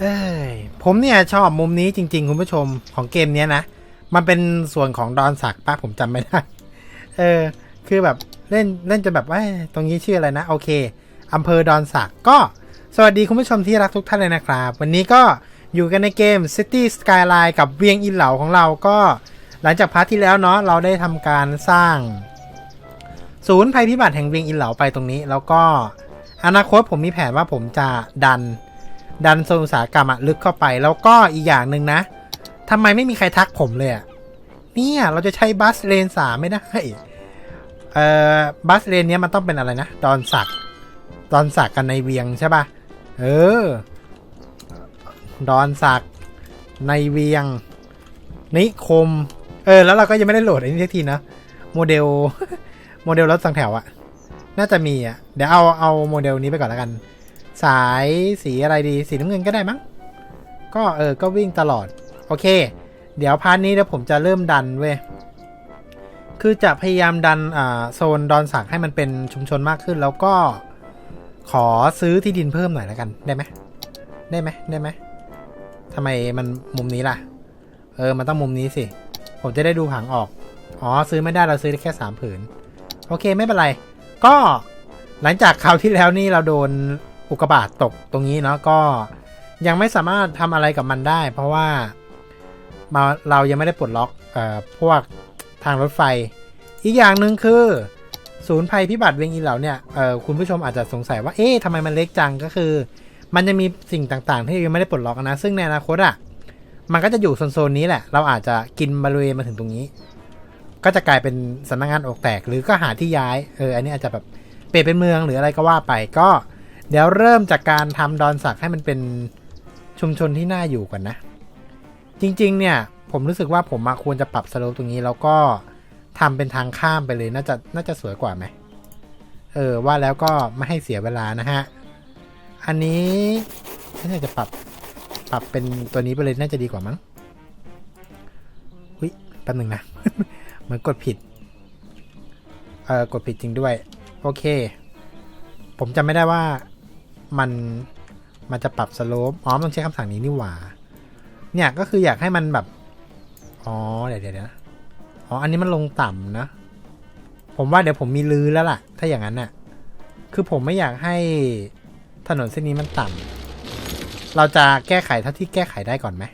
เอ้ยผมเนี่ยชอบมุมนี้จริง ๆ คุณผู้ชมของเกมเนี้ยนะ มันเป็นส่วนของดอนสักปะผมจำไม่ได้ เออ คือแบบเล่นเล่นจนแบบว่าตรงนี้ชื่ออะไรนะ โอเคอำเภอดอนสักก็สวัสดีคุณผู้ชมที่รักทุกท่านเลยนะครับ วันนี้ก็อยู่กันในเกม City Skyline กับเวียงอินเหลาของเราก็ หลังจากพาร์ทที่แล้วเนาะเราได้ทำการสร้าง ศูนย์ภัยพิบัติแห่งเวียงอินเหลาไปตรงนี้ แล้วก็อนาคตผมมีแผนว่าผมจะดัน ดันโซนอุตสาหกรรมอะลึกเข้าไป แล้วก็อีกอย่างหนึ่งนะทำไมไม่มีใครทักผมเลยอะเนี่ยเราจะใช้บัสเลนสามไม่ได้เอ่อบัสเลนเนี้ยมันต้องเป็นอะไรนะดอนสักดอนสักกันในเวียงใช่ปะเออดอนสักในเวียง นิคม เออ แล้วเราก็ยังไม่ได้โหลดอันนี้ทีนะโมเดล โมเดลรถสองแถวอะน่าจะมีอะเดี๋ยวเอาเอาโมเดลนี้ไปก่อนแล้วกัน สายสีอะไรดีสีน้ำเงินก็ได้มั้ง ก็เออก็วิ่งตลอด โอเค เดี๋ยวพาร์ทนี้เดี๋ยวผมจะเริ่มดันเว้ยคือจะพยายามดันอ่าโซนดอนสักให้มันเป็นชุมชนมากขึ้น แล้วก็ขอซื้อที่ดินเพิ่มหน่อยแล้วกันได้ไหมได้ไหมได้ไหมทำไมมันมุมนี้ล่ะ เออมันต้องมุมนี้สิ ผมจะได้ดูผังออก อ๋อซื้อไม่ได้เราซื้อได้แค่สามผืน โอเคไม่เป็นไร ก็หลังจากคราวที่แล้วนี่เราโดน อุกกาบาตตกตรงนี้เนาะก็ยังไม่สามารถทำอะไรกับมันได้ เพราะว่ามาเรายังไม่ได้ปลดล็อกอพวกทางรถไฟ อีกอย่างหนึ่งคือ ศูนย์ภัยพิบัติเวงอีเหล่าเนี่ยคุณผู้ชมอาจจะสงสัยว่าเอ๊ะทำไมมันเล็กจังก็คือ มันจะมีสิ่งต่างๆ ที่ยังไม่ได้ปลดล็อกนะซึ่งในอนาคตอะมันก็จะอยู่โซนๆนี้แหละ เราอาจจะกินบริเวณมาถึงตรงนี้ ก็จะกลายเป็นสำนักงานอกแตกหรือก็หาที่ย้ายเอออันนี้อาจจะแบบเปลี่ยนเป็นเมืองหรืออะไรก็ว่าไปก็ เดี๋ยวเริ่มจากการทำดอนสักให้มันเป็นชุมชนที่น่าอยู่ก่อนนะ จริงๆ เนี่ยผมรู้สึกว่าผมมาควรจะปรับสโลปตรงนี้แล้วก็ทำเป็นทางข้ามไปเลยน่าจะน่าจะสวยกว่าไหมเออว่าแล้วก็ไม่ให้เสียเวลานะฮะ อันนี้น่าจะปรับปรับเป็นตัวนี้ไปเลยน่าจะดีกว่ามั้งอุ้ยแป๊บหนึ่งนะ เหมือนกดผิด เออกดผิดจริงด้วย โอเค ผมจำไม่ได้ว่า มันมันจะปรับสโลปอ๋อต้องใช้คำสั่งนี้นี่หว่า เนี่ยก็คืออยากให้มันแบบ อ๋อ เดี๋ยวเดี๋ยวนะอ๋อ อันนี้มันลงต่ำนะ ผมว่าเดี๋ยวผมมีลือแล้วล่ะ ถ้าอย่างนั้นน่ะ คือผมไม่อยากให้ถนนเส้นนี้มันต่ำเราจะแก้ไขเท่าที่แก้ไขได้ก่อนไหม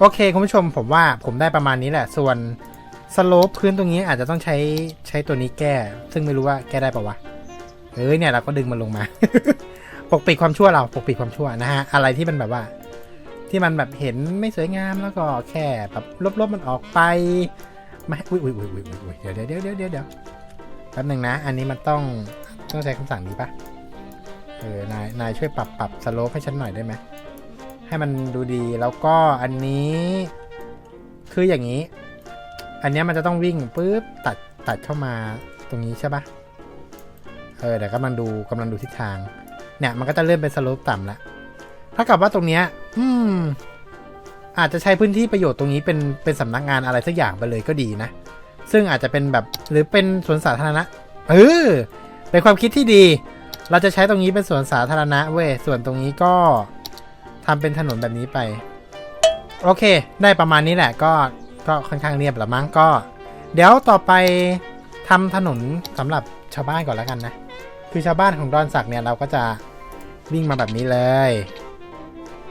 โอเคคุณผู้ชมผมว่าผมได้ประมาณนี้แหละ ส่วนสโลปพื้นตรงนี้อาจจะต้องใช้ใช้ตัวนี้แก้ ซึ่งไม่รู้ว่าแก้ได้ปะวะเอ้ยเนี่ยเราก็ดึงมันลงมา ปกปิดความชั่วเราปกปิดความชั่วนะฮะอะไรที่มันแบบว่า ที่มันแบบเห็นไม่สวยงามแล้วก็แค่แบบลบๆมันออกไปไม่อุ้ยอุ้ยอุ้ยอุ้ยอุ้ยเดี๋ยวเดี๋ยวเดี๋ยวเดี๋ยวเดี๋ยวเดี๋ยวแป๊บหนึ่งนะ อันนี้มันต้องต้องใช้คำสั่งนี้ปะเออนายนายช่วยปรับปรับสโลปให้ฉันหน่อยได้ไหม ให้มันดูดีแล้วก็อันนี้คืออย่างนี้ อันนี้มันจะต้องวิ่งปุ๊บตัดตัดเข้ามาตรงนี้ใช่ปะเออเดี๋ยวกำลังดูกำลังดูทิศทาง เนี่ยมันก็จะเริ่มเป็นสโลปต่ำละถ้ากับว่าตรงเนี้ยอืม อาจจะใช้พื้นที่ประโยชน์ตรงนี้เป็นเป็นสำนักงานอะไรสักอย่างไปเลยก็ดีนะ ซึ่งอาจจะเป็นแบบหรือเป็นสวนสาธารณะเออเป็นความคิดที่ดี เราจะใช้ตรงนี้เป็นสวนสาธารณะเว้ยส่วนตรงนี้ก็ ทำเป็นถนนแบบนี้ไป โอเค ได้ประมาณนี้แหละก็ก็ค่อนข้างเรียบละมั้งก็ เดี๋ยวต่อไปทำถนนสำหรับชาวบ้านก่อนแล้วกันนะ คือชาวบ้านของดอนสักเนี่ยเราก็จะวิ่งมาแบบนี้เลย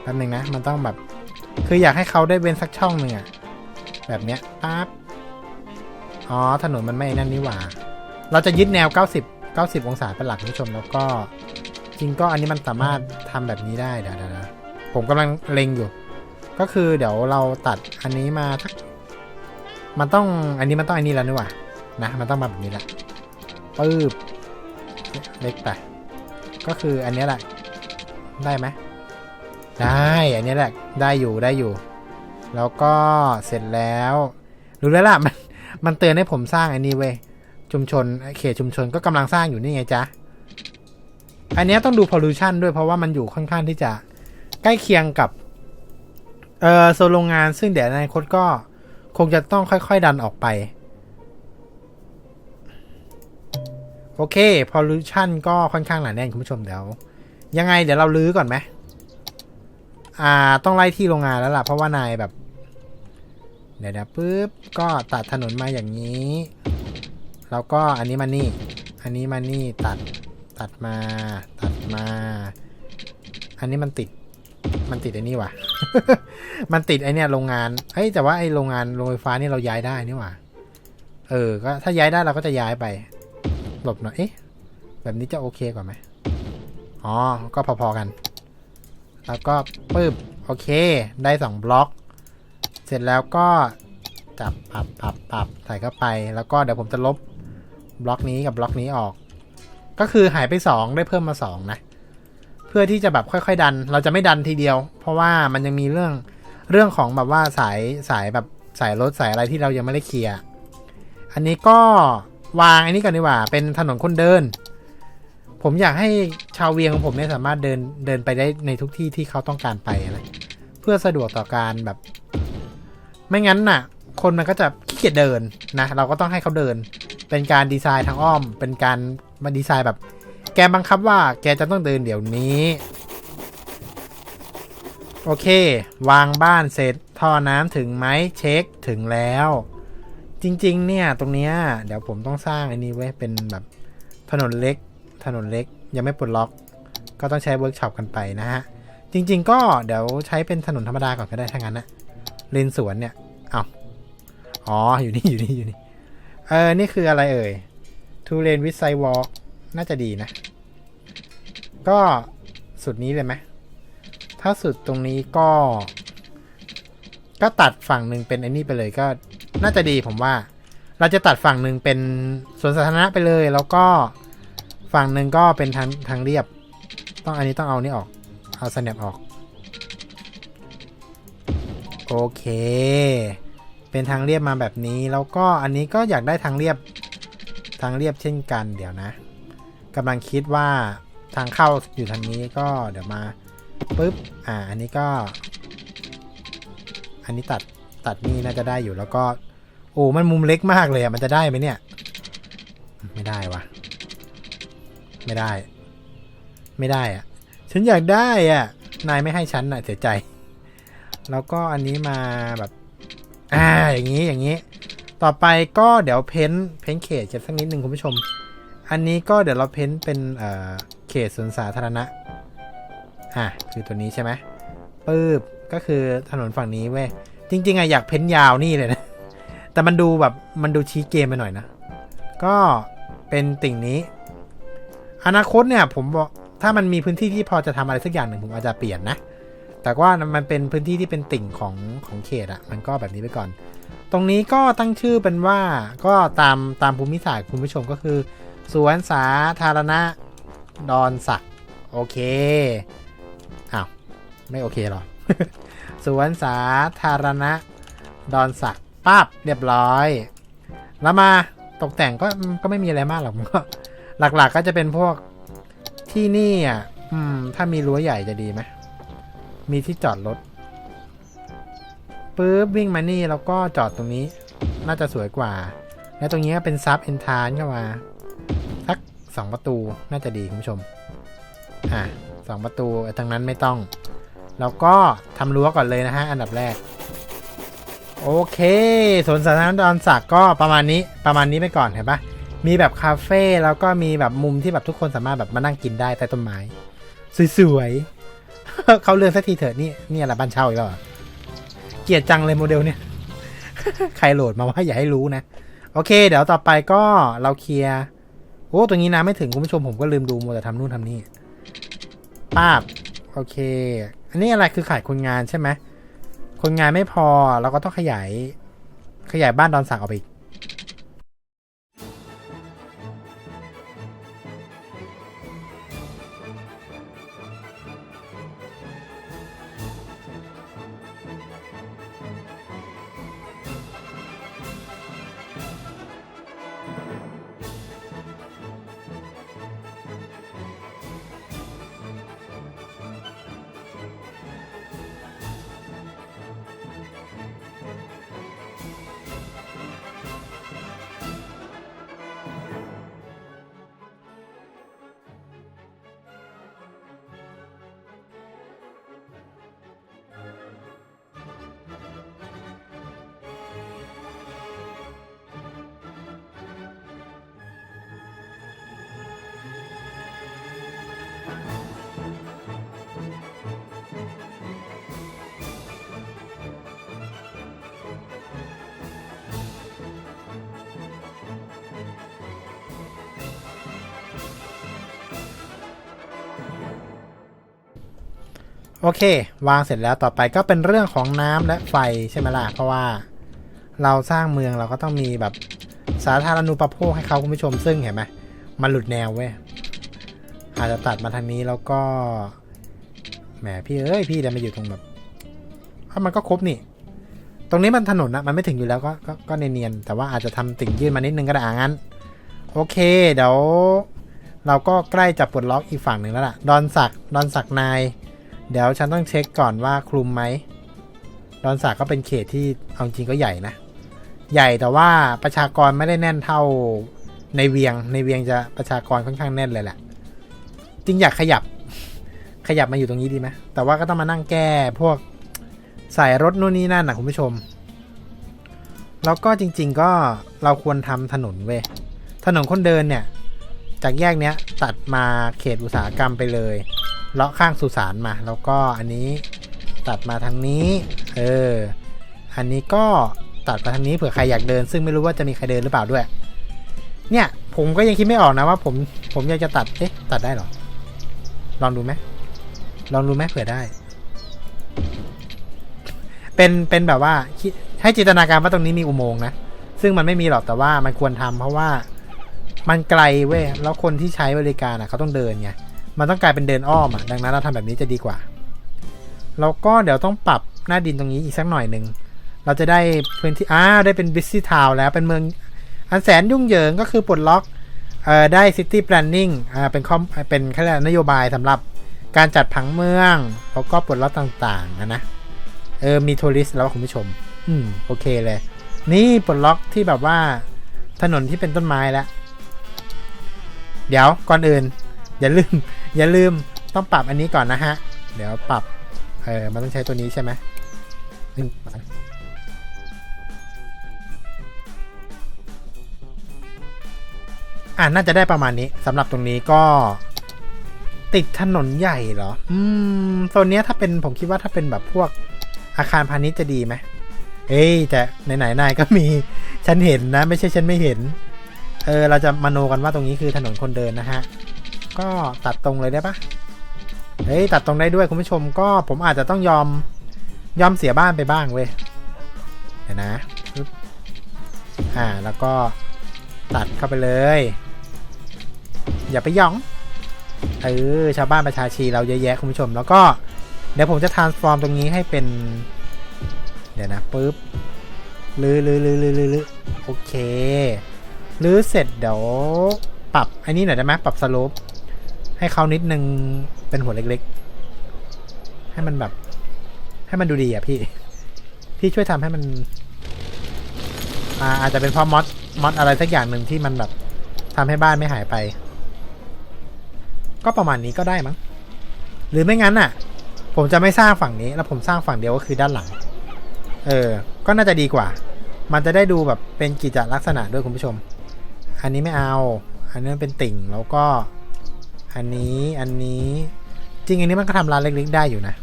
แป๊บนึงนะ มันต้องแบบ คืออยากให้เขาได้เว้นสักช่องหนึ่งอะแบบเนี้ยปั๊บอ๋อ ถนนมันไม่นั่นนี่หว่า เราจะยึดแนว 90 90 องศาเป็นหลักคุณผู้ชม แล้วก็จริงก็อันนี้มันสามารถทำแบบนี้ได้เดี๋ยวเดี๋ยว ผมกำลังเล็งอยู่ ก็คือเดี๋ยวเราตัดอันนี้มาสักมันต้องอันนี้มันต้องอันนี้แล้วนี่หว่านะมันต้องมาแบบนี้ละปึ๊บเล็กไปก็คืออันนี้แหละได้ไหมได้อันนี้แหละได้อยู่ได้อยู่ แล้วก็เสร็จแล้วรู้แล้วล่ะมันมันเตือนให้ผมสร้างอันนี้เว้ยชุมชนเขตชุมชนก็กำลังสร้างอยู่นี่ไงจ๊ะอันนี้ต้องดู pollution ด้วยเพราะว่ามันอยู่ค่อนข้างที่จะ ใกล้เคียงกับเอ่อโซโรงงานซึ่งเดี๋ยวในอนาคตก็คงจะต้องค่อย ๆ ดันออกไป โอเค pollution ก็ค่อนข้างหนาแน่นคุณผู้ชมเดี๋ยว ยังไงเดี๋ยวเราลื้อก่อนไหมอ่าต้องไล่ที่โรงงานแล้วล่ะ เพราะว่านายแบบ เดี๋ยวเดี๋ยวปุ๊บก็ตัดถนนมาอย่างนี้ แล้วก็อันนี้มานี่ อันนี้มานี่ตัดตัดมา ตัดมา อันนี้มันติด มันติดไอ้นี่ว่ะ มันติดไอเนี่ยโรงงานเฮ้ยแต่ว่าไอโรงงานโรงไฟฟ้านี่เราย้ายได้นี่ว่าเออ ก็ถ้าย้ายได้เราก็จะย้ายไป หลบหน่อย เอ๊ะ แบบนี้จะโอเคกว่าไหมอ๋อ ก็พอๆกัน แล้วก็ปึ๊บ โอเค ได้สองบล็อก เสร็จแล้วก็จับปับปับปับใส่เข้าไป แล้วก็เดี๋ยวผมจะลบบล็อกนี้กับบล็อกนี้ออก ก็คือหายไปสองได้เพิ่มมาสองนะ เพื่อที่จะแบบค่อยๆ ดัน เราจะไม่ดันทีเดียว เพราะว่ามันยังมีเรื่องเรื่องของแบบว่าสายสายแบบสายรถสายอะไรที่เรายังไม่ได้เคลียร์ อันนี้ก็วางอันนี้ก่อนดีกว่า เป็นถนนคนเดิน ผมอยากให้ชาวเวียงของผมเนี่ยสามารถเดินเดินไปได้ในทุกที่ที่เขาต้องการไปอะไร เพื่อสะดวกต่อการแบบ ไม่งั้นน่ะ คนมันก็จะขี้เกียจเดินนะ เราก็ต้องให้เขาเดิน เป็นการดีไซน์ทางอ้อม เป็นการมาดีไซน์แบบ แกบังคับว่าแกจะต้องเดินเดี๋ยวนี้ โอเค วางบ้านเสร็จท่อน้ำถึงไหมเช็คถึงแล้ว จริง ๆ เนี่ย ตรงเนี้ยเดี๋ยวผมต้องสร้างอันนี้ไว้เป็นแบบถนนเล็ก ถนนเล็กยังไม่ปลดล็อก ก็ต้องใช้เวิร์กช็อปกันไปนะฮะ จริง ๆ ก็เดี๋ยวใช้เป็นถนนธรรมดาก่อนก็ได้ถ้างั้นนะเลนสวนเนี่ยเอาอ๋ออยู่นี่อยู่นี่อยู่นี่เออนี่คืออะไรเอ่ย two lane with sidewalk น่าจะดีนะ ก็สุดนี้เลยไหมถ้าสุดตรงนี้ก็ ก็ตัดฝั่งหนึ่งเป็นไอ้นี่ไปเลยก็น่าจะดีผมว่า เราจะตัดฝั่งหนึ่งเป็นสวนสาธารณะไปเลย แล้วก็ฝั่งหนึ่งก็เป็นทางทางเรียบ ต้องอันนี้ต้องเอานี่ออก เอาสแนปออก โอเค เป็นทางเรียบมาแบบนี้ แล้วก็อันนี้ก็อยากได้ทางเรียบทางเรียบเช่นกันเดี๋ยวนะ กำลังคิดว่าทางเข้าอยู่ทางนี้ก็เดี๋ยวมาปุ๊บอ่าอันนี้ก็ อันนี้ตัดตัดนี่น่าจะได้อยู่แล้วก็ โอ้มันมุมเล็กมากเลยอะมันจะได้ไหมเนี่ย ไม่ได้วะไม่ได้ ไม่ได้อะฉันอยากได้อะนายไม่ให้ฉันน่ะเสียใจ แล้วก็อันนี้มาแบบอ่าอย่างนี้อย่างนี้ ต่อไปก็เดี๋ยวเพ้นเพ้นเขตกันสักนิดหนึ่งคุณผู้ชม อันนี้ก็เดี๋ยวเราเพ้นเป็นเขตสวนสาธารณะ อะ คือตัวนี้ใช่ไหมปึ๊บก็คือถนนฝั่งนี้เว้ย จริง ๆอะอยากเพ้นยาวนี่เลยนะ แต่มันดูแบบมันดูชี้เกมไปหน่อยนะ ก็เป็นติ่งนี้ อนาคตเนี่ยผมบอกถ้ามันมีพื้นที่ที่พอจะทำอะไรสักอย่างหนึ่งผมอาจจะเปลี่ยนนะ แต่ว่ามันเป็นพื้นที่ที่เป็นติ่งของของเขตอะมันก็แบบนี้ไปก่อน ตรงนี้ก็ตั้งชื่อเป็นว่าก็ตามตามภูมิศาสตร์คุณผู้ชมก็คือ สวนสาธารณะ ดอนสัก โอเค อ้าว ไม่โอเคหรอ สวนสาธารณะ ดอนสักปั๊บเรียบร้อย แล้วมาตกแต่งก็ก็ไม่มีอะไรมากหรอกมันก็หลักๆก็จะเป็นพวกที่นี่อะ อืม ถ้ามีรั้วใหญ่จะดีไหมมีที่จอดรถปุ๊บวิ่งมานี่แล้วก็จอดตรงนี้ น่าจะสวยกว่า แล้วตรงนี้ก็เป็นซับเอนทานเข้ามา สองประตูน่าจะดีคุณผู้ชม อะสองประตูไอ้ทางนั้นไม่ต้อง แล้วก็ทำรั้วก่อนเลยนะฮะ อันดับแรก โอเคสวนสาธารณะดอนสักก็ประมาณนี้ประมาณนี้ไปก่อนเห็นปะมีแบบคาเฟ่แล้วก็มีแบบมุมที่แบบทุกคนสามารถแบบมานั่งกินได้ใต้ต้นไม้ สวยๆ เขาเรื่องสักทีเถอะนี่นี่อะไรบ้านเช่าอีกแล้วเหรอเกลียดจังเลยโมเดลเนี่ย ใครโหลดมาว่าอย่าให้รู้นะ โอเค เดี๋ยวต่อไปก็เราเคลียร์ โอ้ตรงนี้น้ำไม่ถึงคุณผู้ชมผมก็ลืมดูมัวแต่ทำนู่นทำนี่ป้าบโอเค อันนี้อะไรคือขายคนงานใช่ไหมคนงานไม่พอเราก็ต้องขยายขยายบ้านดอนสักออกไปอีก โอเค วางเสร็จแล้วต่อไปก็เป็นเรื่องของน้ำและไฟใช่ไหมล่ะเพราะว่าเราสร้างเมืองเราก็ต้องมีแบบสาธารณูปโภคให้เขาคุณผู้ชมซึ่งเห็นไหมมันหลุดแนวเว้ยอาจจะตัดมาทางนี้แล้วก็แหมพี่เอ้ยพี่เดินมาอยู่ตรงแบบเพราะมันก็ครบนี่ ตรงนี้มันถนนนะมันไม่ถึงอยู่แล้วก็ก็ก็เนียนๆแต่ว่าอาจจะทำติ่งยื่นมานิดนึงก็ได้อ่างั้น โอเค เดี๋ยว เราก็ใกล้จะปลดล็อกอีกฝั่งหนึ่งแล้วล่ะ ดอนสักดอนสักนาย เดี๋ยวฉันต้องเช็คก่อนว่าคลุมไหมดอนสักก็เป็นเขตที่เอาจริงก็ใหญ่นะ ใหญ่แต่ว่าประชากรไม่ได้แน่นเท่าในเวียง ในเวียงจะประชากรค่อนข้างแน่นเลยแหละจริงอยากขยับขยับมาอยู่ตรงนี้ดีไหมแต่ว่าก็ต้องมานั่งแก้พวกใส่รถนู่นนี่นั่นนะคุณผู้ชม แล้วก็จริง ๆก็เราควรทำถนนเว้ย ถนนคนเดินเนี่ย จากแยกเนี้ยตัดมาเขตอุตสาหกรรมไปเลย เลาะข้างสุสานมา แล้วก็อันนี้ตัดมาทางนี้ เออ อันนี้ก็ตัดมาทางนี้เผื่อใครอยากเดิน ซึ่งไม่รู้ว่าจะมีใครเดินหรือเปล่าด้วย เนี่ย ผมก็ยังคิดไม่ออกนะว่า ผมผมอยากจะตัด เอ๊ะ ตัดได้หรอ ลองดูไหมลองดูไหมเผื่อได้ เป็นเป็นแบบว่าให้จินตนาการว่าตรงนี้มีอุโมงค์นะ ซึ่งมันไม่มีหรอกแต่ว่ามันควรทำเพราะว่ามันไกลเว้ย แล้วคนที่ใช้บริการอะเขาต้องเดินไง มันต้องกลายเป็นเดินอ้อมอะดังนั้นเราทำแบบนี้จะดีกว่า แล้วก็เดี๋ยวต้องปรับหน้าดินตรงนี้อีกสักหน่อยหนึ่ง เราจะได้พื้นที่อ้าได้เป็นบิสซี่ทาวแล้วเป็นเมืองอันแสนยุ่งเหยิงก็คือปลดล็อกเอ่อได้ซิตี้ p พลนนิ่งอ่าเป็นคอเป็นแค่นโยบายสำหรับการจัดผังเมืองแล้วก็ปลดล็อกต่างๆอะนะเออมีทัวริสต์แล้วคุณผู้ชม อืมโอเคเลย นี่ปลดล็อกที่แบบว่าถนนที่เป็นต้นไม้แล้ว เดี๋ยวก่อนอื่น อย่าลืม อย่าลืมต้องปรับอันนี้ก่อนนะฮะ เดี๋ยวปรับเออมันต้องใช้ตัวนี้ใช่ไหมอ่าน่าจะได้ประมาณนี้สำหรับตรงนี้ก็ติดถนนใหญ่เหรอ อืมโซนนี้ถ้าเป็นผมคิดว่าถ้าเป็นแบบพวกอาคารพาณิชย์จะดีไหมเอ้ยแต่ไหนๆนายก็มี ฉันเห็นนะ ไม่ใช่ฉันไม่เห็น เออ เราจะมโนกันว่าตรงนี้คือถนนคนเดินนะฮะ ก็ตัดตรงเลยได้ปะเฮ้ยตัดตรงได้ด้วยคุณผู้ชมก็ผมอาจจะต้องยอมยอมเสียบ้านไปบ้างเว้ยเดี๋ยวนะปึ๊บอ่าแล้วก็ตัดเข้าไปเลย อย่าไปย่องเออชาวบ้านประชาชีเราเยอะแยะคุณผู้ชม แล้วก็เดี๋ยวผมจะ transform ตรงนี้ให้เป็น เดี๋ยวนะปึ๊บลื้อลือลือลือลือโอเคลื้อเสร็จเดี๋ยวปรับอันนี้หน่อยได้ไหมปรับสโลป ให้เขานิดนึงเป็นหัวเล็กๆ ให้มันแบบ ให้มันดูดีอะพี่ พี่ช่วยทำให้มัน อ่าอาจจะเป็นเพราะมอดมอดอะไรสักอย่างหนึ่งที่มันแบบทำให้บ้านไม่หายไป ก็ประมาณนี้ก็ได้มั้งหรือไม่งั้นอะ ผมจะไม่สร้างฝั่งนี้แล้วผมสร้างฝั่งเดียวก็คือด้านหลัง เออ ก็น่าจะดีกว่า มันจะได้ดูแบบเป็นกิจลักษณะด้วยคุณผู้ชม อันนี้ไม่เอา อันนี้เป็นติ่งแล้วก็ อันนี้อันนี้จริงอันนี้มันก็ทำร้านเล็กๆได้อยู่นะ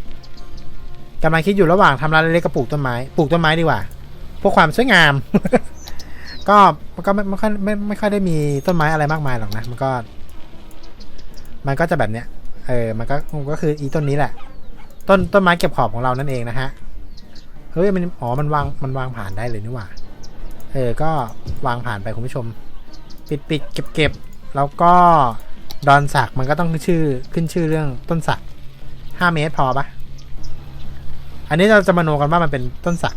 กำลังคิดอยู่ระหว่างทำร้านเล็กๆกับปลูกต้นไม้ปลูกต้นไม้ดีกว่าเพวกความสวยงาม ก็มันก็ไม่ไม่ค่อยไม่ไม่ค่อยได้มีต้นไม้อะไรมากมายหรอกนะมันก็ มันก็จะแบบเนี้ยเออมันก็ก็คืออีต้นนี้แหละ ต้นต้นไม้เก็บขอบของเรานั่นเองนะฮะเฮ้ยมันอ๋อมันวางมันวางผ่านได้เลยนี่หว่าเออก็วางผ่านไปคุณผู้ชม ปิดปิดเก็บเก็บแล้วก็ ดอนสักมันก็ต้องชื่อขึ้นชื่อเรื่องต้นสักห้าเมตรพอปะอันนี้เราจะมาโนกันว่ามันเป็นต้นสัก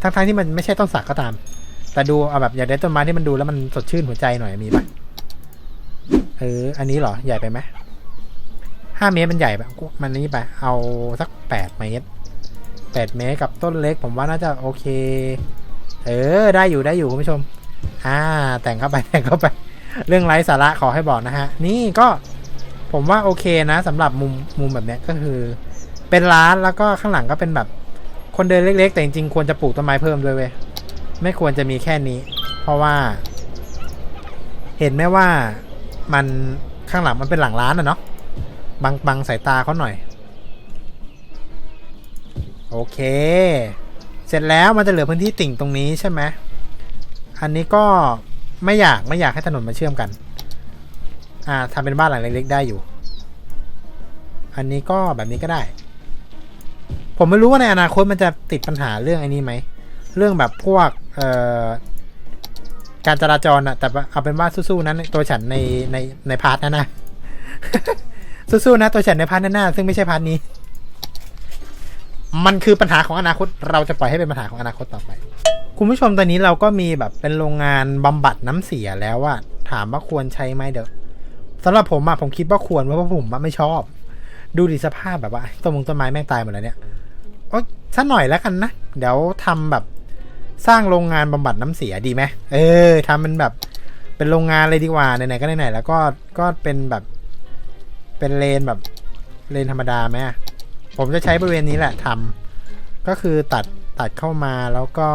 ทั้งๆที่มันไม่ใช่ต้นสักก็ตาม แต่ดูเอาแบบอยากได้ต้นไม้ที่มันดูแล้วมันสดชื่นหัวใจหน่อยมีปะเออ อันนี้เหรอใหญ่ไปไหมห้าเมตรมันใหญ่แบบมันนี้ไป เอาสักแปดเมตรแปดเมตรกับต้นเล็ก ผมว่าน่าจะโอเค เออ ได้อยู่ได้อยู่คุณผู้ชม อ่า แต่งเข้าไปแต่งเข้าไป เรื่องไร้สาระขอให้บอกนะฮะ นี่ก็ผมว่าโอเคนะสำหรับมุมมุมแบบเนี้ยก็คือเป็นร้านแล้วก็ข้างหลังก็เป็นแบบคนเดินเล็ก ๆ แต่จริงๆควรจะปลูกต้นไม้เพิ่มด้วยเว้ยไม่ควรจะมีแค่นี้ เพราะว่า เห็นไหมว่ามันข้างหลังมันเป็นหลังร้านอะเนาะบังบังสายตาเขาหน่อย โอเค เสร็จแล้วมันจะเหลือพื้นที่ติ่งตรงนี้ใช่ไหมอันนี้ก็ ไม่อยากไม่อยากให้ถนนมาเชื่อมกัน อ่าทำเป็นบ้านหลังเล็กๆได้อยู่ อันนี้ก็แบบนี้ก็ได้ ผมไม่รู้ว่าในอนาคตมันจะติดปัญหาเรื่องไอ้นี้ไหม เรื่องแบบพวกเอ่อการจราจรอะแต่เอาเป็นว่าสู้ๆนั้นตัวฉันในในในพาร์ทนั้นนะสู้ๆนะตัวฉันในพาร์ทนั้นนะซึ่งไม่ใช่พาร์ทนี้ มันคือปัญหาของอนาคต เราจะปล่อยให้เป็นปัญหาของอนาคตต่อไป คุณผู้ชมตอนนี้เราก็มีแบบเป็นโรงงานบำบัดน้ำเสียแล้วอะถามว่าควรใช้ไหมเดี๋ยวสำหรับผมอะผมคิดว่าควรเพราะผมไม่ชอบ ดูดิสภาพแบบว่าต้นมงต้นไม้แม่งตายหมดแล้วเนี่ยโอ๊ยสักหน่อยแล้วกันนะ เดี๋ยวทำแบบสร้างโรงงานบำบัดน้ำเสียดีไหมเออทำเป็นแบบเป็นโรงงานเลยดีกว่าไหนๆก็ไหนๆแล้วก็ก็เป็นแบบ เป็นเลนแบบเลนธรรมดาไหมผมจะใช้บริเวณนี้แหละทำก็คือตัดตัดเข้ามาแล้วก็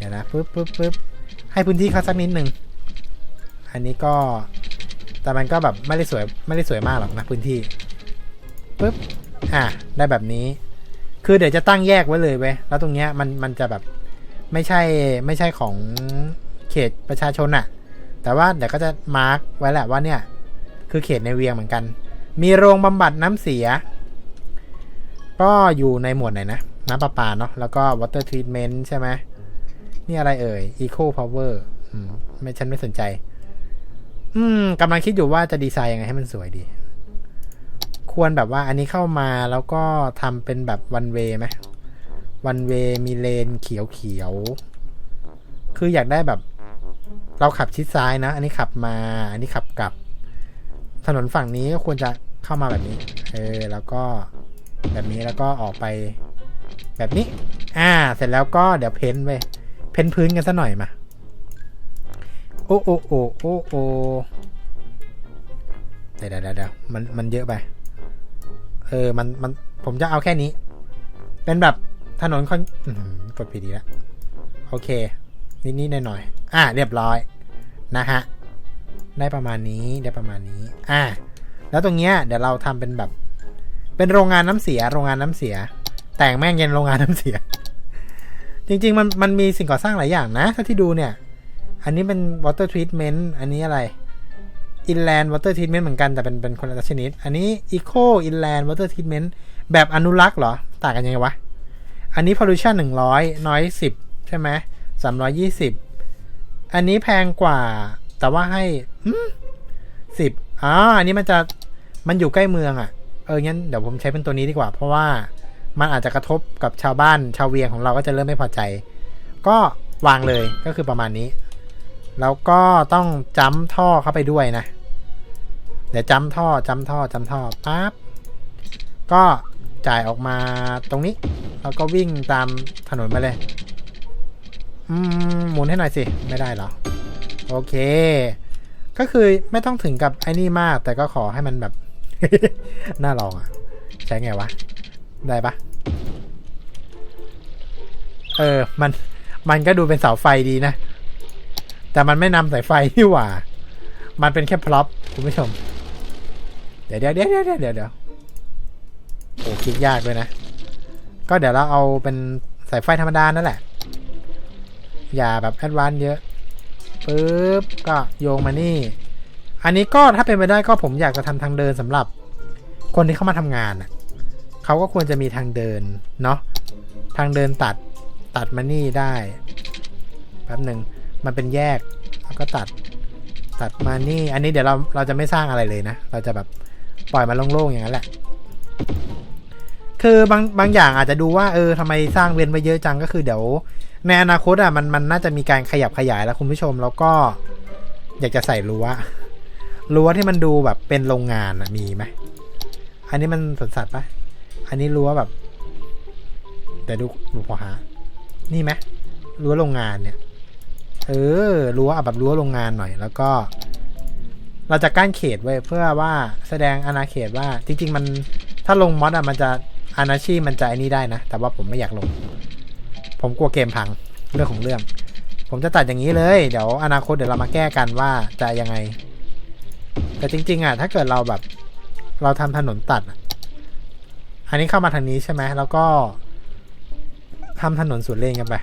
เดี๋ยวนะปึ๊บปึ๊บปึ๊บให้พื้นที่เขาสักนิดหนึ่งอันนี้ก็ แต่มันก็แบบไม่ได้สวยไม่ได้สวยมากหรอกนะพื้นที่ปึ๊บอะได้แบบนี้ คือเดี๋ยวจะตั้งแยกไว้เลยเว้ยแล้วตรงเนี้ยมันมันจะแบบไม่ใช่ไม่ใช่ของเขตประชาชนอะแต่ว่าเดี๋ยวก็จะมาร์กไว้แหละว่าเนี่ย คือเขตในเวียงเหมือนกัน มีโรงบำบัดน้ำเสีย ก็อยู่ในหมวดไหนนะ น้ำประปาเนาะแล้วก็ water treatment ใช่ไหม นี่อะไรเอ่ย eco power อืม ไม่ฉันไม่สนใจ อืมกำลังคิดอยู่ว่าจะดีไซน์ยังไงให้มันสวยดี ควรแบบว่าอันนี้เข้ามาแล้วก็ทำเป็นแบบ one way ไหม one way มีเลนเขียวเขียว คืออยากได้แบบ เราขับชิดซ้ายนะ อันนี้ขับมา อันนี้ขับกลับ ถนนฝั่งนี้ก็ควรจะเข้ามาแบบนี้ เออ แล้วก็แบบนี้แล้วก็ออกไปแบบนี้ อ่า เสร็จแล้วก็เดี๋ยวเพ้นท์ไป เพ้นพื้นกันซะหน่อยมา โอ้โอ้โอ้โอ้โอ้เดี๋ยวเดี๋ยวเดี๋ยวมันมันเยอะไป เออ มันมันผมจะเอาแค่นี้ เป็นแบบถนนคอนกดผิดดีแล้วโอเค นิดนิดหน่อยหน่อยอ่าเรียบร้อย นะฮะ ได้ประมาณนี้ ได้ประมาณนี้ อ่าแล้วตรงเนี้ย เดี๋ยวเราทำเป็นแบบ เป็นโรงงานน้ำเสีย โรงงานน้ำเสีย แต่งแม่งเย็นโรงงานน้ำเสีย จริง ๆ มันมันมีสิ่งก่อสร้างหลายอย่างนะถ้าที่ดูเนี่ย อันนี้เป็น water treatment อันนี้อะไร inland water treatment เหมือนกันแต่เป็นเป็นคนละชนิด อันนี้ eco inland water treatment แบบอนุรักษ์เหรอ ต่างกันยังไงวะ อันนี้ pollution หนึ่งร้อยน้อยสิบใช่ไหมสามร้อยยี่สิบอันนี้แพงกว่าแต่ว่าให้สิบอ๋ออันนี้มันจะมันอยู่ใกล้เมืองอะ่ะ เอองั้นเดี๋ยวผมใช้เป็นตัวนี้ดีกว่า เพราะว่า มันอาจจะกระทบกับชาวบ้านชาวเวียงของเราก็จะเริ่มไม่พอใจ ก็วางเลยก็คือประมาณนี้ แล้วก็ต้องจ้ำท่อเข้าไปด้วยนะ เดี๋ยวจ้ำท่อจ้ำท่อจ้ำท่อปั๊บก็จ่ายออกมาตรงนี้ แล้วก็วิ่งตามถนนมาเลย อืมหมุนให้หน่อยสิ ไม่ได้เหรอ โอเค ก็คือไม่ต้องถึงกับไอ้นี่มาก แต่ก็ขอให้มันแบบ น่าลองอะใช้ไงวะ ได้ปะเออ มัน มันก็ดูเป็นเสาไฟดีนะ แต่มันไม่นำสายไฟนี่หว่า มันเป็นแค่พร็อพคุณผู้ชม เดี๋ยวเดี๋ยวเดี๋ยวเดี๋ยวเดี๋ยวเดี๋ยวโอ้คลิกยากด้วยนะ ก็เดี๋ยวเราเอาเป็นสายไฟธรรมดานั่นแหละ อย่าแบบแอดวานเยอะปึ๊บก็โยงมานี่ อันนี้ก็ถ้าเป็นไปได้ก็ผมอยากจะทำทางเดินสำหรับ คนที่เข้ามาทำงานอะ เขาก็ควรจะมีทางเดิน เนาะทางเดินตัดตัดมานี่ได้แป๊บหนึ่งมันเป็นแยกแล้วก็ตัดตัดมานี่ อันนี้เดี๋ยวเราเราจะไม่สร้างอะไรเลยนะ เราจะแบบปล่อยมันโล่งๆอย่างนั้นแหละ คือบางบางอย่างอาจจะดูว่าเออทำไมสร้างเว้นไปเยอะจังก็คือเดี๋ยวในอนาคตอะมันมันน่าจะมีการขยับขยายแล้วคุณผู้ชมแล้วก็ อยากจะใส่รั้วรั้วที่มันดูแบบเป็นโรงงานอะมีไหมอันนี้มันสวนสัตว์ปะ อันนี้รั้วแบบ แต่ดูดูพอหา นี่ไหมรั้วโรงงานเนี่ย เออรั้วแบบรั้วโรงงานหน่อย แล้วก็ เราจะกั้นเขตไว้เพื่อว่าแสดงอาณาเขตว่า จริง ๆ มันถ้าลงมอดอะมันจะอาณาชีมันจะไอ้นี่ได้นะ แต่ว่าผมไม่อยากลง ผมกลัวเกมพังเรื่องของเรื่อง ผมจะตัดอย่างนี้เลย เดี๋ยวอนาคตเดี๋ยวเรามาแก้กันว่าจะยังไง แต่จริง ๆอะถ้าเกิดเราแบบ เราทำถนนตัด อันนี้เข้ามาทางนี้ใช่ไหมแล้วก็ทำถนนสวนเลนกันไป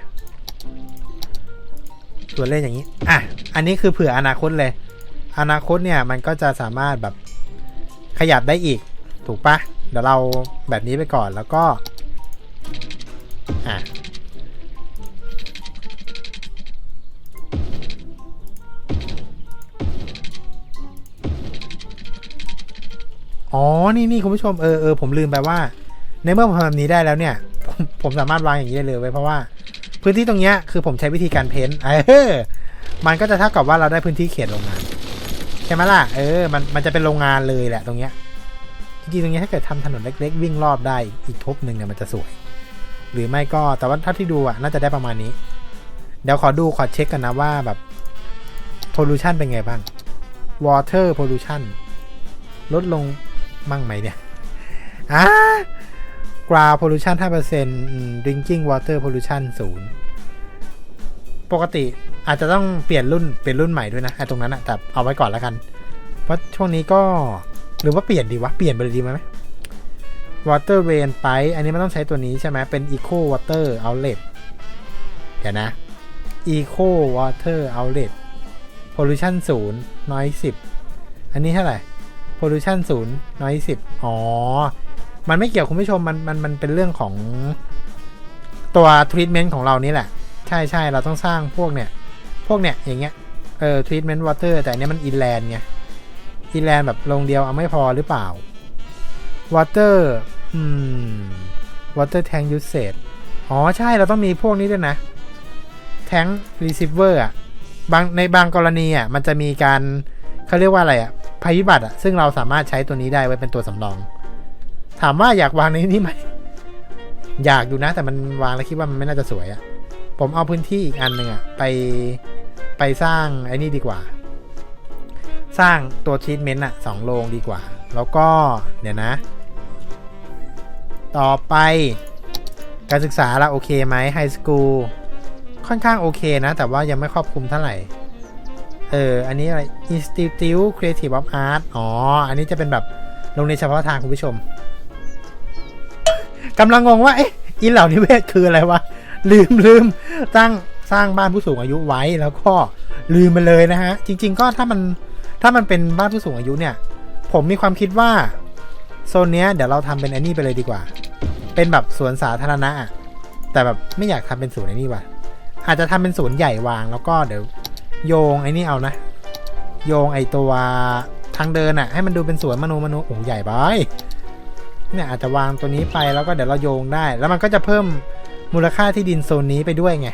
สวนเลนอย่างนี้ อะ อันนี้คือเผื่ออนาคตเลย อนาคตเนี่ยมันก็จะสามารถแบบขยับได้อีก ถูกปะเดี๋ยวเราแบบนี้ไปก่อนแล้วก็ อะอ๋อ นี่นี่คุณผู้ชม เออเออผมลืมไปว่า ในเมื่อผมทำแบบนี้ได้แล้วเนี่ยผมผมสามารถวางอย่างนี้ได้เลยไว้เพราะว่าพื้นที่ตรงเนี้ยคือผมใช้วิธีการเพ้นท์เออมันก็จะเท่ากับว่าเราได้พื้นที่เขตโรงงานใช่ไหมล่ะเออมันมันจะเป็นโรงงานเลยแหละตรงเนี้ยจริงๆตรงเนี้ยถ้าเกิดทำถนนเล็ก ๆ วิ่งรอบได้อีกทบหนึ่งเนี่ยมันจะสวย หรือไม่ก็แต่ว่าเท่าที่ดูอะน่าจะได้ประมาณนี้ เดี๋ยวขอดูขอเช็คกันนะว่าแบบ pollution เป็นไงบ้าง water pollution ลดลงมั่งไหมเนี่ยอ่า ground pollution 5% drinking water pollution 0ปกติอาจจะต้องเปลี่ยนรุ่นเปลี่ยนรุ่นใหม่ด้วยนะไอ้ตรงนั้นอะแต่เอาไว้ก่อนแล้วกัน เพราะช่วงนี้ก็หรือว่าเปลี่ยนดีวะ เปลี่ยนไปเลยดีไหม water rain ไปอันนี้มันต้องใช้ตัวนี้ใช่ไหมเป็น eco water outlet เดี๋ยวนะ eco water outlet pollution 0 noise 10 อันนี้เท่าไหร่ pollution 0 noise 10 อ๋อ มันไม่เกี่ยวคุณผู้ชมมันมันมันเป็นเรื่องของตัว treatment ของเรานี่แหละ ใช่ใช่เราต้องสร้างพวกเนี่ย พวกเนี่ยอย่างเงี้ยเออ treatment water แต่อันเนี้ยมัน inland ไง inland แบบลงเดียวเอาไม่พอหรือเปล่า water อืม water tank usage อ๋อใช่เราต้องมีพวกนี้ด้วยนะ tank receiver อะบางในบางกรณีอะมันจะมีการเขาเรียกว่าอะไรอะภัยพิบัติอะซึ่งเราสามารถใช้ตัวนี้ได้ไว้เป็นตัวสำรอง ถามว่าอยากวางในนี้ไหมอยากอยู่นะ แต่มันวางแล้วคิดว่ามันไม่น่าจะสวยอะผมเอาพื้นที่อีกอันหนึ่งอะไปไปสร้างไอ้นี่ดีกว่า สร้างตัวทรีทเมนต์อะสองโรงดีกว่า แล้วก็เดี๋ยวนะ ต่อไปการศึกษาละโอเคไหมไฮสคูลค่อนข้างโอเคนะ แต่ว่ายังไม่ครอบคลุมเท่าไหร่ เออ อันนี้อะไร Institute Creative of Art อ๋อ อันนี้จะเป็นแบบโรงเรียนเฉพาะทางคุณผู้ชม กำลังงงว่าเอ๊ะอินเหล่านิเวศคืออะไรวะลืมลืมตั้งสร้างบ้านผู้สูงอายุไว้แล้วก็ลืมไปเลยนะฮะ จริง ๆ ก็ถ้ามันถ้ามันเป็นบ้านผู้สูงอายุเนี่ย ผมมีความคิดว่าโซนเนี้ยเดี๋ยวเราทำเป็นอันนี้ไปเลยดีกว่า เป็นแบบสวนสาธารณะ แต่แบบไม่อยากทำเป็นสวนไอ้นี่ว่ะอาจจะทำเป็นสวนใหญ่วางแล้วก็เดี๋ยวโยงไอ้นี่เอานะ โยงไอตัวทางเดินอะให้มันดูเป็นสวนมนูมนูโอ้ใหญ่ไป เนี่ยอาจจะวางตัวนี้ไปแล้วก็เดี๋ยวเราโยงได้ แล้วมันก็จะเพิ่มมูลค่าที่ดินโซนนี้ไปด้วยไง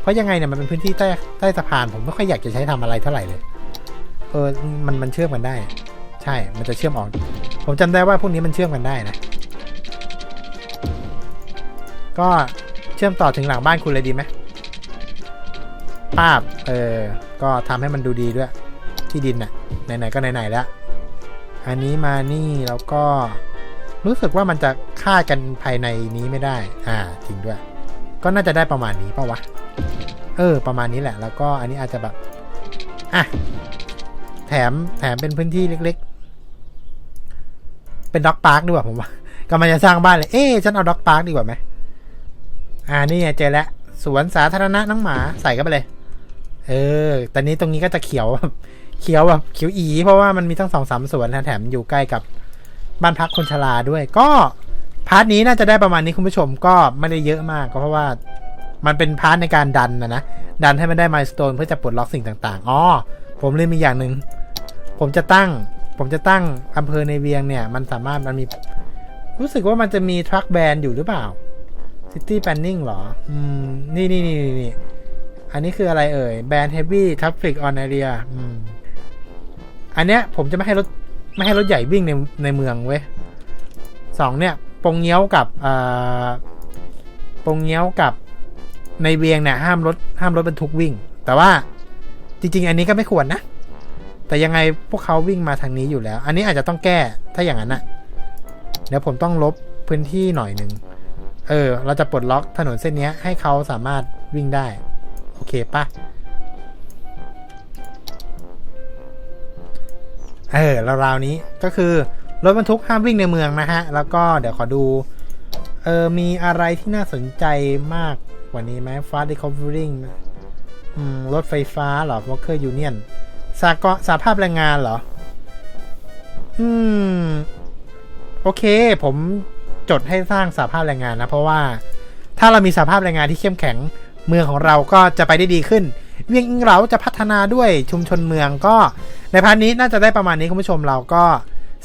เพราะยังไงเนี่ยมันเป็นพื้นที่ใต้ใต้สะพานผมไม่ค่อยอยากจะใช้ทำอะไรเท่าไหร่เลย เออมันมันเชื่อมกันได้ ใช่ มันจะเชื่อมออก ผมจำได้ว่าพวกนี้มันเชื่อมกันได้นะ ก็เชื่อมต่อถึงหลังบ้านคุณเลยดีไหมป้าบเออ ก็ทำให้มันดูดีด้วย ที่ดินน่ะไหนๆก็ไหนๆแล้ว อันนี้มานี่แล้วก็ รู้สึกว่ามันจะฆ่ากันภายในนี้ไม่ได้ อ่า จริงด้วย ก็น่าจะได้ประมาณนี้ปะวะ เออ ประมาณนี้แหละ แล้วก็อันนี้อาจจะแบบ อะ แถม แถมเป็นพื้นที่เล็ก ๆ เป็นด็อกพาร์คดีกว่าผมว่ากำลังจะสร้างบ้านเลย เอ๊ฉันเอาด็อกพาร์คดีกว่าไหม อ่า นี่เจอแล้ว สวนสาธารณะน้องหมา ใส่เข้าไปเลย เออ ตอนนี้ตรงนี้ก็จะเขียวแบบเขียวแบบเขียวอี เพราะว่ามันมีทั้งสองสามสวนนะแถมอยู่ใกล้กับ บ้านพักคนชราด้วย ก็พาร์ทนี้น่าจะได้ประมาณนี้คุณผู้ชมก็ไม่ได้เยอะมากก็เพราะว่ามันเป็นพาร์ทในการดันนะนะดันให้มันได้มายสเตนเพื่อจะปลดล็อกสิ่งต่างๆอ๋อผมเลยมีอย่างหนึ่งผมจะตั้ง ผมจะตั้งอำเภอในเวียงเนี่ย มันสามารถมันมี รู้สึกว่ามันจะมีทรัคแบนอยู่หรือเปล่า City Planning เหรอ อืมนี่นี่นี่นี่นี่อันนี้คืออะไรเอ่ย Band Heavy Traffic on Area อืม อันเนี้ยผมจะไม่ให้รถ ไม่ให้รถใหญ่วิ่งในในเมืองเว้ยสองเนี่ยปงเงี้ยวกับอ่าปงเงี้ยวกับในเวียงเนี่ยห้ามรถห้ามรถบรรทุกวิ่ง แต่ว่าจริง ๆ อันนี้ก็ไม่ควรนะ แต่ยังไงพวกเขาวิ่งมาทางนี้อยู่แล้ว อันนี้อาจจะต้องแก้ถ้าอย่างนั้นอะเดี๋ยวผมต้องลบพื้นที่หน่อยหนึ่งเออ เราจะปลดล็อกถนนเส้นนี้ให้เขาสามารถวิ่งได้ โอเคปะ เออราวๆนี้ก็คือรถบรรทุกห้ามวิ่งในเมืองนะฮะ แล้วก็เดี๋ยวขอดู เออ มีอะไรที่น่าสนใจมากกว่านี้ไหม Fast Recovering อืมรถไฟฟ้าเหรอ Worker Union สากสาภาพแรงงานเหรอ อืม โอเค ผมจดให้สร้างสาภาพแรงงานนะ เพราะว่าถ้าเรามีสาภาพแรงงานที่เข้มแข็ง เมืองของเราก็จะไปได้ดีขึ้น เวียงอิงเราจะพัฒนาด้วยชุมชนเมืองก็ ในพาร์ทนี้น่าจะได้ประมาณนี้คุณผู้ชมเราก็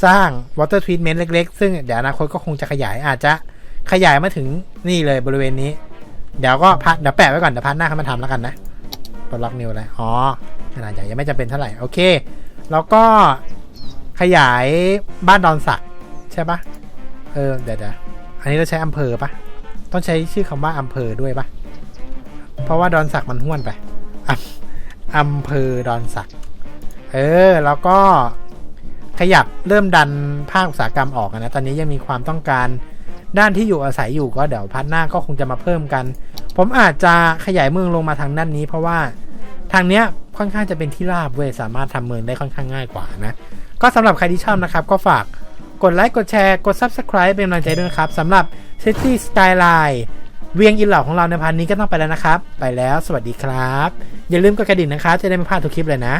สร้าง water treatment เล็ก ๆ ซึ่งเดี๋ยวอนาคตก็คงจะขยายอาจจะขยายมาถึงนี่เลยบริเวณนี้ เดี๋ยวก็พัดเดี๋ยวแปะไว้ก่อนเดี๋ยวพัดหน้าเขามาทำแล้วกันนะปลดล็อกนิวเลยอ๋อขนาดใหญ่ยังไม่จำเป็นเท่าไหร่โอเค แล้วก็ขยายบ้านดอนสักใช่ปะเออเดี๋ยวเดี๋ยวอันนี้เราใช้อำเภอปะต้องใช้ชื่อคำว่าอำเภอด้วยปะเพราะว่าดอนสักมันห้วนไป อำเภอดอนสัก เออ แล้วก็ขยับเริ่มดันภาคอุตสาหกรรมออกนะ ตอนนี้ยังมีความต้องการด้านที่อยู่อาศัยอยู่ก็เดี๋ยวพัดหน้าก็คงจะมาเพิ่มกัน ผมอาจจะขยายเมืองลงมาทางด้านนี้ เพราะว่าทางเนี้ยค่อนข้างจะเป็นที่ราบเว้ยสามารถทำเมืองได้ค่อนข้างง่ายกว่านะ ก็สำหรับใครที่ชอบนะครับ ก็ฝากกดไลค์กดแชร์กด Subscribe เป็นกำลังใจด้วยนะครับสำหรับ City Skyline เวียงอินเหล่าของเราในพันนี้ก็ต้องไปแล้วนะครับ ไปแล้วสวัสดีครับ อย่าลืมกดกระดิ่งนะครับ จะได้ไม่พลาดทุกคลิปเลยนะ